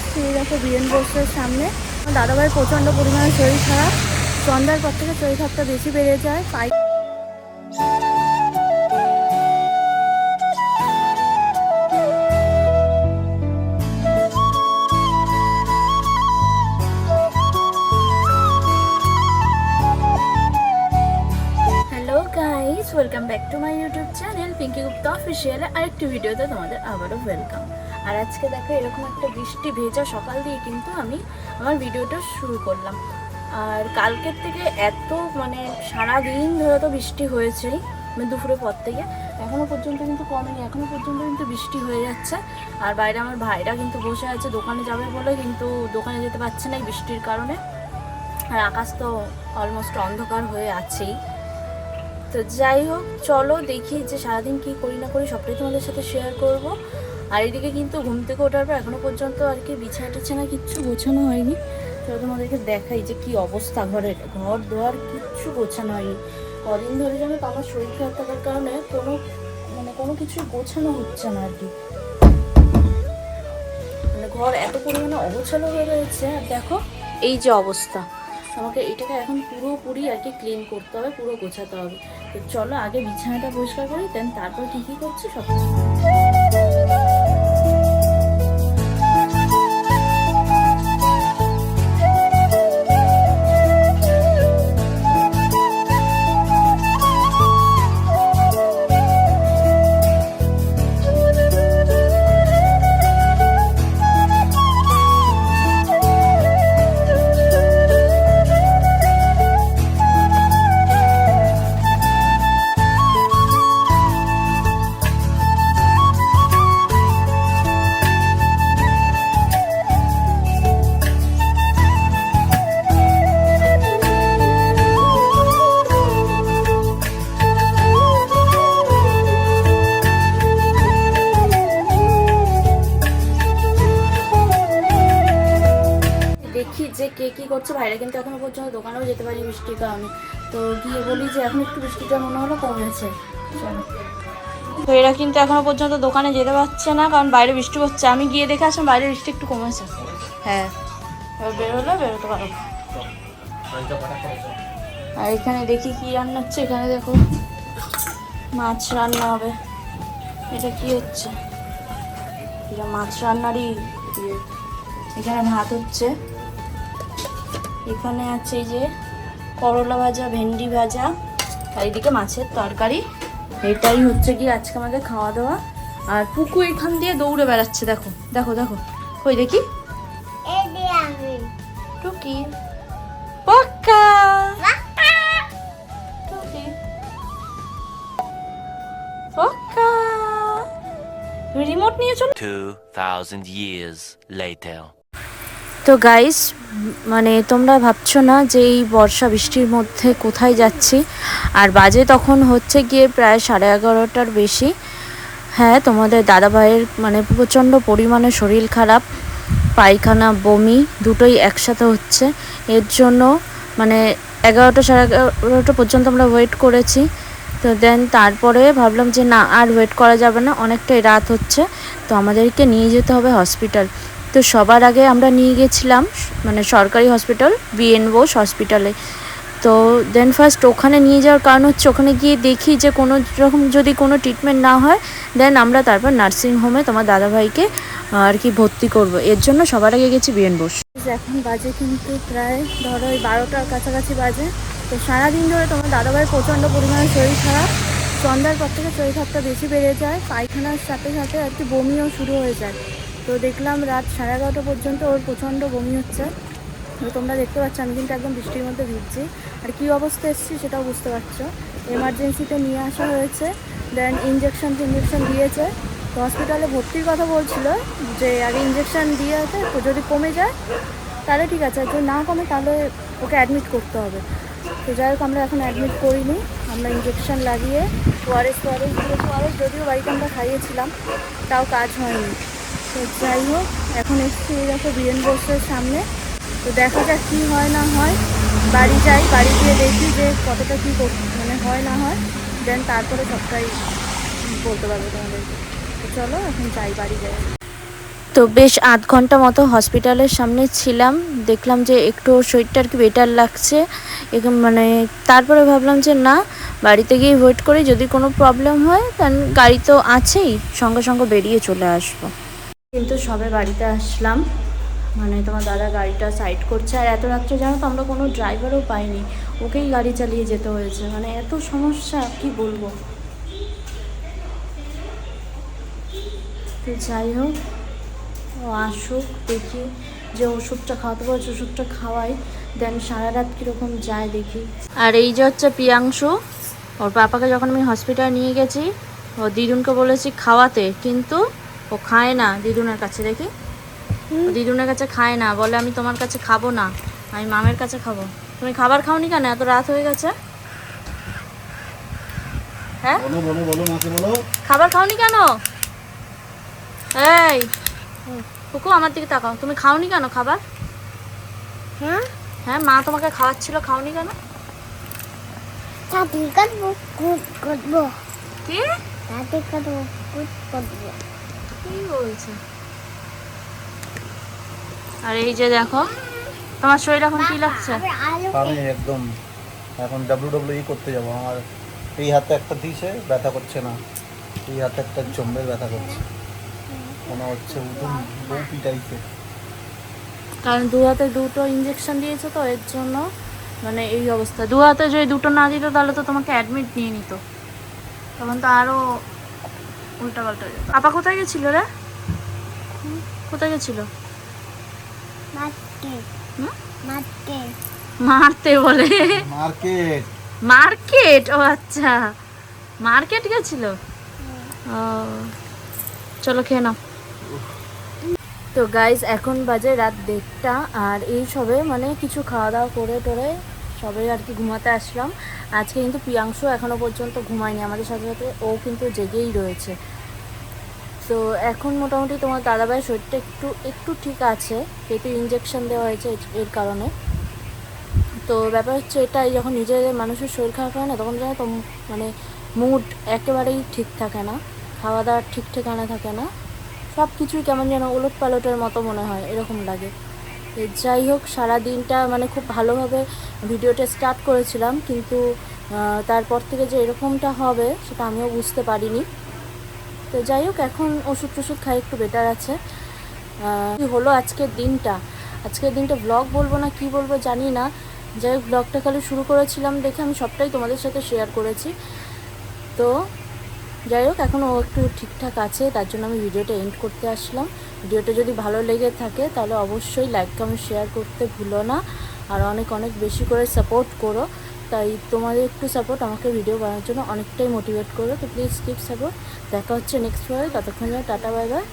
এসেছি এই দেখো বীরেন বোসের সামনে। দাদাভাইয়ের প্রচণ্ড পরিমাণে শরীর খারাপ। সন্ধ্যার পর থেকে শরীর খারাপটা বেশি বেড়ে যায়। পাই welcome back to my YouTube channel Pinki Gupta official আরেকটি ভিডিওতে তোমাদের আবারও ওয়েলকাম আর আজকে দেখো এরকম একটা বৃষ্টি ভেজা সকাল দিয়ে কিন্তু আমি আমার ভিডিওটা শুরু করলাম। আর কালকের থেকে এত মানে সারা দিন ধরে তো বৃষ্টি হয়েছেই মানে দুপুরের পর থেকে। এখনও পর্যন্ত কিন্তু কমেনি এখনও পর্যন্ত কিন্তু বৃষ্টি হয়ে যাচ্ছে। আর বাইরে আমার ভাইরা কিন্তু বসে আছে, দোকানে যাবে বলে কিন্তু দোকানে যেতে পারছে না বৃষ্টির কারণে। আর আকাশ তো অলমোস্ট অন্ধকার হয়ে আছেই। তো যাই হোক, চলো দেখি যে সারাদিন কি করি না করি, সবটাই তোমাদের সাথে শেয়ার করব। আর এদিকে কিন্তু ঘুম থেকে ওঠার পর এখনও পর্যন্ত আর কি বিছানা টিছানা কিচ্ছু গোছানো হয়নি। তো তোমাদেরকে দেখাই যে কি অবস্থা ঘরের। ঘর দোয়ার কিচ্ছু গোছানো হয়নি। কদিন ধরে যেন তো আমার শরীর খারাপ থাকার কারণে কোনো মানে কোনো কিছু গোছানো হচ্ছে না আর কি। মানে ঘর এত পরিমাণে অগোছালো হয়ে রয়েছে। আর দেখো, এই যে অবস্থা। আমাকে এটাকে এখন পুরোপুরি আর কি ক্লিন করতে হবে, পুরো গোছাতে হবে। তো চলো আগে বিছানাটা পরিষ্কার করি দেন তারপর কী কী করছি সব বাইরে কিন্তু এখনও পর্যন্ত দোকানেও যেতে পারি বৃষ্টির কারণে। তো গিয়ে বলি যে এখন একটু বৃষ্টিটা মনে হলো কমেছে। চলো। তো এরা কিন্তু এখনও পর্যন্ত দোকানে যেতে পারছে না কারণ বাইরে বৃষ্টি হচ্ছে। আমি গিয়ে দেখে আসলাম বাইরে বৃষ্টি একটু কমেছে। হ্যাঁ। এবার বেরোলে বেরোতে পারো। আর এখানে দেখি কি রান্না হচ্ছে এখানে দেখো। মাছ রান্না হবে। এটা কি হচ্ছে? এটা মাছ রান্নারই ইয়ে। এখানে ভাত হচ্ছে। এখানে আছে এই যে করলা ভাজা ভেন্ডি ভাজা চারিদিকে মাছের তরকারি। এটাই হচ্ছে কি আজকে আমাদের খাওয়া দাওয়া আর পুকু এখান দিয়ে দৌড়ে বেড়াচ্ছে দেখো দেখো দেখো। ওই দেখি। টুকি। পক্কা। রিমোট নিয়ে চলো 2,000 years later. তো গাইস মানে তোমরা ভাবছ না যে এই বর্ষা বৃষ্টির মধ্যে কোথায় যাচ্ছি? আর বাজে তখন হচ্ছে গিয়ে প্রায় সাড়ে এগারোটার বেশি। হ্যাঁ তোমাদের দাদা ভাইয়ের মানে প্রচণ্ড পরিমাণে শরীর খারাপ, পায়খানা, বমি, দুটোই একসাথে হচ্ছে। এর জন্য মানে এগারোটা সাড়ে এগারোটা পর্যন্ত আমরা ওয়েট করেছি। তো দেন তারপরে ভাবলাম যে না, আর ওয়েট করা যাবে না, অনেকটাই রাত হচ্ছে। তো আমাদেরকে নিয়ে যেতে হবে হসপিটাল তো সবার আগে আমরা নিয়ে গেছিলাম মানে সরকারি হসপিটাল বিএন বোস হসপিটালে। তো দেন ফার্স্ট ওখানে নিয়ে যাওয়ার কারণ হচ্ছে ওখানে গিয়ে দেখি যে কোনো রকম যদি কোনো ট্রিটমেন্ট না হয় দেন আমরা তারপর নার্সিং হোমে তোমার দাদাভাইকে আর কি ভর্তি করব। এর জন্য সবার আগে গেছি বিএন বোস এখন বাজে কিন্তু প্রায়, ধরো ওই বারোটার কাছাকাছি বাজে। তো সারাদিন ধরে তোমার দাদাভাইয়ের প্রচণ্ড পরিমাণে শরীর খারাপ। সন্ধ্যার পর থেকে শরীর খারাপটা বেশি বেড়ে যায়, পায়খানার সাথে সাথে আর কি বমিও শুরু হয়ে যায়। তো দেখলাম রাত সাড়ে এগারোটা পর্যন্ত ওর প্রচণ্ড বমি হচ্ছে। তো তোমরা দেখতে পাচ্ছ, আমি কিন্তু একদম বৃষ্টির মধ্যে ভিজছি। আর কী অবস্থা এসেছি সেটাও বুঝতে পারছ। এমার্জেন্সিতে নিয়ে আসা হয়েছে দেন ইঞ্জেকশন টিঞ্জেকশন দিয়েছে। তো হসপিটালে ভর্তির কথা বলছিল যে, আগে ইঞ্জেকশন দিয়ে আছে তো যদি কমে যায়, তাহলে ঠিক আছে। যদি না কমে, তাহলে ওকে অ্যাডমিট করতে হবে। তো যাই হোক, আমরা এখন অ্যাডমিট করিনি। আমরা ইঞ্জেকশন লাগিয়ে ওয়ারেস ওয়ারেস দিয়েছি। ওয়ারেস যদিও বাড়িতে আমরা খাইয়েছিলাম, তাও কাজ হয়নি। তো যাই হোক, এখন এসছি এই দেখো বীরেন বোসের সামনে। তো দেখা যাক কী হয় না হয়। বাড়ি যাই, বাড়ি গিয়ে দেখি যে কতটা কী মানে হয় না হয়। দেন তারপরে সবটাই বলতে পারব তোমাদেরকে। তো চলো, এখন যাই বাড়ি যাই। তো বেশ আধ ঘণ্টা মতো হসপিটালের সামনে ছিলাম। দেখলাম যে একটু শরীরটা আর কি বেটার লাগছে। মানে তারপরে ভাবলাম যে না, বাড়িতে গিয়ে ওয়েট করি। যদি কোনো প্রবলেম হয় দেন গাড়ি তো আছেই। সঙ্গে সঙ্গে বেরিয়ে চলে আসব। কিন্তু সবে বাড়িতে আসলাম। মানে তোমার দাদা গাড়িটা সাইড করছে। আর এত রাত্রে জানো তো আমরা কোনো ড্রাইভারও পাইনি। ওকেই গাড়ি চালিয়ে যেতে হয়েছে। মানে এত সমস্যা, কি বলব? তো যাই হোক, ও আসুক, দেখি যে ওষুধটা খাওয়াতে বলছে, ওষুধটা খাওয়াই। দেন সারা রাত কীরকম যায় দেখি। আর এই যে হচ্ছে প্রিয়াংশু, ওর পাপাকে যখন আমি হসপিটালে নিয়ে গেছি, ও দিদুনকে বলেছি খাওয়াতে। কিন্তু ও খায় না দিদুনের কাছে দেখি? দিদুনের কাছে খায় না বলে আমি তোমার কাছে খাব না আমি মামের কাছে খাব। তুমি খাবার খাওনি কেন? এত রাত হয়ে গেছে। হ্যাঁ? বলো বলো বলো মাকে বলো। খাবার খাওনি কেন? এই কুকু আমার দিকে তাকাও। তুমি খাওনি কেন খাবার? হ্যাঁ? হ্যাঁ মা তোমাকে খাওয়াচ্ছিল খাওনি কেন? তাতে কাটবো কুট করব কি? কি বলছে। আর এই যে দেখো তোমার শরীর এখন কি লাগছে? আমি একদম এখন ডাব্লিউ ডাব্লিউ করতে যাব। আমার এই হাতে একটা দিছে ব্যথা করছে না। এই হাতে একটা জম্বের ব্যথা করছে। মনে হচ্ছে উদুম বউ পিটাইছে কারণ দু হাতে দুটো ইঞ্জেকশন দিয়েছে তো এর জন্য মানে এই অবস্থা। দু হাতে যদি দুটো না দিত তাহলে তো তোমাকে অ্যাডমিট নিয়ে নিত। তখন তো আরও উল্টা পাল্টা আপা কোথায় গেছিল রে? কোথায় গেছিল? মারতে বলে। মার্কেট। মার্কেট? ও আচ্ছা। মার্কেট গেছিল? ও। চলো খেয়ে নাও। তো গাইজ এখন বাজে রাত দেড়টা আর এই সবে মানে কিছু খাওয়া দাওয়া করে টোরে সবে আর কি ঘুমাতে আসলাম। আজকে কিন্তু প্রিয়াংশু এখনও পর্যন্ত ঘুমায়নি আমাদের সাথে সাথে। ও কিন্তু জেগেই রয়েছে। তো এখন মোটামুটি তোমার দাদাভাইয়ের শরীরটা একটু একটু ঠিক আছে। যেহেতু ইঞ্জেকশন দেওয়া হয়েছে, এর- কারণে। তো ব্যাপার হচ্ছে এটাই, যখন নিজের মানুষের শরীর খারাপ হয় না, তখন যেন তো মানে মুড একেবারেই ঠিক থাকে না। খাওয়া দাওয়ার ঠিক ঠিকানা থাকে না। সব কিছুই কেমন যেন ওলট পালটের মতো মনে হয়, এরকম লাগে। যাই হোক সারা দিনটা মানে খুব ভালোভাবে ভিডিওটা স্টার্ট করেছিলাম, কিন্তু তারপর থেকে যে এরকমটা হবে সেটা আমিও বুঝতে পারিনি। তো যাই হোক, এখন ওষুধ টষুধ খাই একটু বেটার আছে। হলো আজকের দিনটা? আজকের দিনটা ব্লগ বলব না কি বলব জানি না। যাই হোক ব্লগটা খালি শুরু করেছিলাম দেখে আমি সবটাই তোমাদের সাথে শেয়ার করেছি। তো যাই হোক, এখন ও একটু ঠিকঠাক আছে, তার জন্য আমি ভিডিওটা এন্ড করতে আসলাম। ভিডিওটা যদি ভালো লেগে থাকে, তাহলে অবশ্যই লাইক কমেন্ট শেয়ার করতে ভুলো না। আর অনেক অনেক বেশি করে সাপোর্ট করো। তাই তোমাদের একটু সাপোর্ট আমাকে ভিডিও বানানোর জন্য অনেকটাই মোটিভেট করো। তো প্লিজ কিপ সাপোর্ট দেখা হচ্ছে নেক্সট বারে ততক্ষণ টাটা বাই বাই